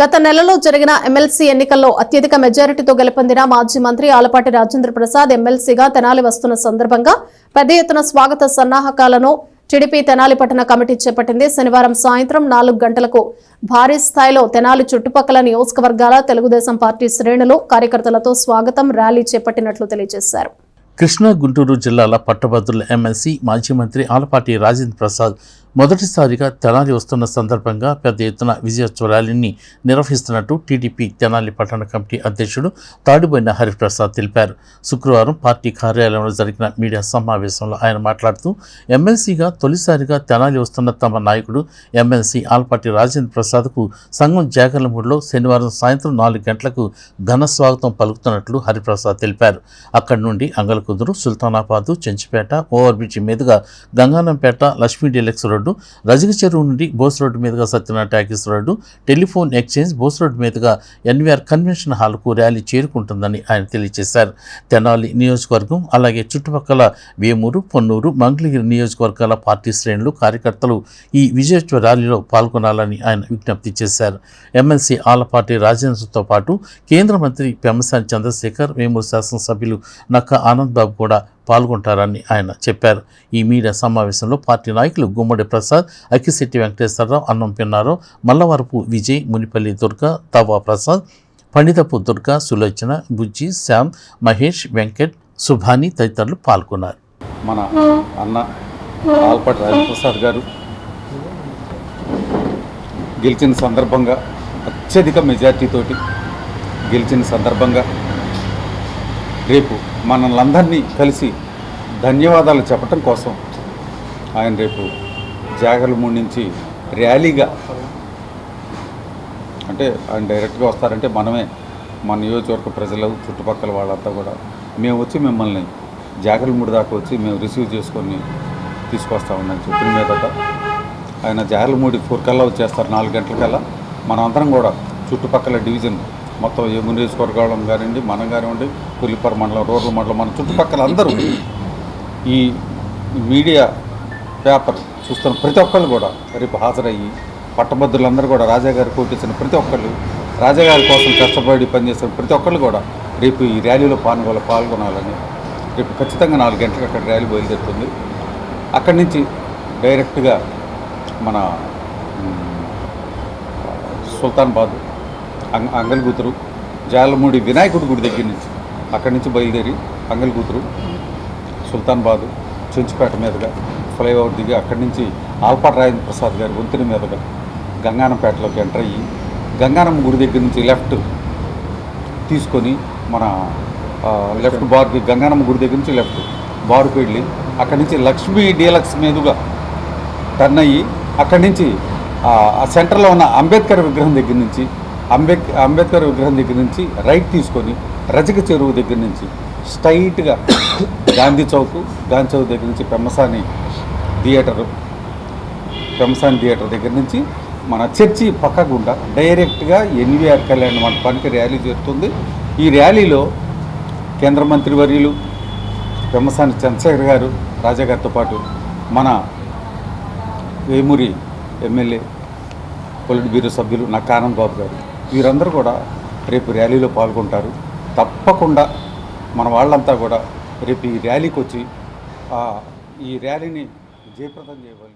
గత నెలలో జరిగిన ఎమ్మెల్సీ ఎన్నికల్లో అత్యధిక మెజారిటీతో గెలుపొందిన మాజీ మంత్రి ఆలపాటి రాజేంద్ర ప్రసాద్ ఎమ్మెల్సీగా తెనాలి వస్తున్న సందర్భంగా పెద్ద ఎత్తున స్వాగత సన్నాహకాలను టీడీపీ తెనాలి పట్టణ కమిటీ చేపట్టింది. శనివారం సాయంత్రం నాలుగు గంటలకు భారీ స్థాయిలో తెనాలి చుట్టుపక్కల నియోజకవర్గాల తెలుగుదేశం పార్టీ శ్రేణులు కార్యకర్తలతో స్వాగతం ర్యాలీ చేపట్టినట్లు తెలియజేశారు. కృష్ణా గుంటూరు జిల్లాల పట్టభద్రుల ఎమ్మెల్సీ మాజీ మంత్రి ఆలపాటి రాజేంద్ర ప్రసాద్ మొదటిసారిగా తెనాలి వస్తున్న సందర్భంగా పెద్ద ఎత్తున విజయోత్సవ ర్యాలీని నిర్వహిస్తున్నట్టు టీడీపీ తెనాలి పట్టణ కమిటీ అధ్యక్షుడు తాడిబోయిన హరిప్రసాద్ తెలిపారు. శుక్రవారం పార్టీ కార్యాలయంలో జరిగిన మీడియా సమావేశంలో ఆయన మాట్లాడుతూ ఎమ్మెల్సీగా తొలిసారిగా తెనాలి వస్తున్న తమ నాయకుడు ఎమ్మెల్సీ ఆల్పాటి రాజేంద్ర ప్రసాద్కు సంఘం జాగర్లమూడిలో శనివారం సాయంత్రం నాలుగు గంటలకు ఘన స్వాగతం పలుకుతున్నట్లు హరిప్రసాద్ తెలిపారు. అక్కడి నుండి అంగలకుదురు సుల్తానాబాదు చెంచిపేట ఓవర్ మీదుగా గంగానంపేట లక్ష్మీ డీలక్స్ రోడ్డు రజక చెరువు నుండి బోస్ రోడ్డు మీదుగా Satyanarayana talkies road telephone exchange Bose road మీదుగా ఎన్వీఆర్ కన్వెన్షన్ హాల్కు ర్యాలీ చేరుకుంటుందని ఆయన తెలియజేశారు. తెనాలి నియోజకవర్గం అలాగే చుట్టుపక్కల వేమూరు పొన్నూరు మంగళగిరి నియోజకవర్గాల పార్టీ శ్రేణులు కార్యకర్తలు ఈ విజయోత్సవ ర్యాలీలో పాల్గొనాలని ఆయన విజ్ఞప్తి చేశారు. ఎమ్మెల్సీ ఆలపాటి రాజేంద్రతో పాటు కేంద్ర మంత్రి పెమ్మసాని చంద్రశేఖర్ వేమూరు శాసనసభ్యులు నక్క ఆనంద్ బాబు కూడా పాల్గొంటారని ఆయన చెప్పారు. ఈ మీడియా సమావేశంలో పార్టీ నాయకులు గుమ్మడి ప్రసాద్ అక్కిశెట్టి వెంకటేశ్వరరావు అన్నం పిన్నారావు మల్లవరపు విజయ్ మునిపల్లి దుర్గా తవా ప్రసాద్ పండితపు దుర్గా సులోచన బుజ్జి శ్యామ్ మహేష్ వెంకట్ సుభాని తదితరులు పాల్గొన్నారు. మన అన్న ఆల్పాటి రాజప్రసాద్ గారు గెలిచిన సందర్భంగా అత్యధిక మెజార్టీతోటి గెలిచిన సందర్భంగా రేపు మనల్ందరినీ కలిసి ధన్యవాదాలు చెప్పటం కోసం ఆయన రేపు జాగర్లమూడి నుంచి ర్యాలీగా అంటే ఆయన డైరెక్ట్గా వస్తారంటే మనమే మన నియోజకవర్గ ప్రజలు చుట్టుపక్కల వాళ్ళంతా కూడా మేము వచ్చి మిమ్మల్ని జాగర్లమూడి దాకా వచ్చి మేము రిసీవ్ చేసుకొని తీసుకొస్తామని చెప్పిన మీదట ఆయన జాగర్లమూడి ఫోర్ కల్లా వచ్చేస్తారు నాలుగు గంటలకల్లా. మనమందరం కూడా చుట్టుపక్కల డివిజన్ మొత్తం ఏము నియోజకవర్గం కానివ్వండి మనం కానివ్వండి పులిపర మండలం రూరల్ మండలం మన చుట్టుపక్కల అందరూ ఈ మీడియా పేపర్ చూస్తున్న ప్రతి ఒక్కళ్ళు కూడా రేపు హాజరయ్యి పట్టభద్రులందరూ కూడా రాజా గారు కోటించిన ప్రతి ఒక్కళ్ళు రాజాగారి కోసం కష్టపడి పనిచేస్తున్న ప్రతి ఒక్కళ్ళు కూడా రేపు ఈ ర్యాలీలో పాల్గొన పాల్గొనాలని రేపు ఖచ్చితంగా నాలుగు గంటలకు అక్కడ ర్యాలీ బయలుదేరుతుంది. అక్కడి నుంచి డైరెక్ట్గా మన సుల్తాన్బాద్ అంగల్గూతురు. జాలమూడి వినాయకుడి గుడి దగ్గర నుంచి అక్కడి నుంచి బయలుదేరి అంగల్గూతురు సుల్తాన్బాదు చెంచుపేట మీదుగా ఫ్లైఓవర్ దిగి అక్కడి నుంచి ఆల్పాటి రాజేంద్ర ప్రసాద్ గారి వంతెన మీదుగా గంగానంపేటలోకి ఎంటర్ అయ్యి గంగానమ్మ గుడి దగ్గర నుంచి లెఫ్ట్ తీసుకొని మన లెఫ్ట్ బార్కి గంగానమ్మ గుడి దగ్గర నుంచి లెఫ్ట్ బారుకు వెళ్ళి అక్కడి నుంచి లక్ష్మీ డీలక్స్ మీదుగా టర్న్ అయ్యి అక్కడి నుంచి ఆ సెంటర్లో ఉన్న అంబేద్కర్ విగ్రహం దగ్గర నుంచి అంబేద్ అంబేద్కర్ విగ్రహం దగ్గర నుంచి రైట్ తీసుకొని రజక చెరువు దగ్గర నుంచి స్ట్రైట్గా గాంధీ చౌక్ గాంధీ చౌక్ దగ్గర నుంచి పెమ్మసాని థియేటరు పెమ్మసాని థియేటర్ దగ్గర నుంచి మన చర్చి పక్క గుండా డైరెక్ట్గా ఎన్వీఆర్ కళ్యాణ్ మండపానికి ర్యాలీ జరుగుతుంది. ఈ ర్యాలీలో కేంద్ర మంత్రి వర్యులు పెమ్మసాని చంద్రశేఖర్ గారు రాజా గారితో పాటు మన వేమూరి ఎమ్మెల్యే పొలిట్ బ్యూరో సభ్యులు నక్కా ఆనంద్ బాబు గారు వీరందరూ కూడా రేపు ర్యాలీలో పాల్గొంటారు. తప్పకుండా మన వాళ్ళంతా కూడా రేపు ఈ ర్యాలీకి వచ్చి ఈ ర్యాలీని జయప్రదం చేయవాలి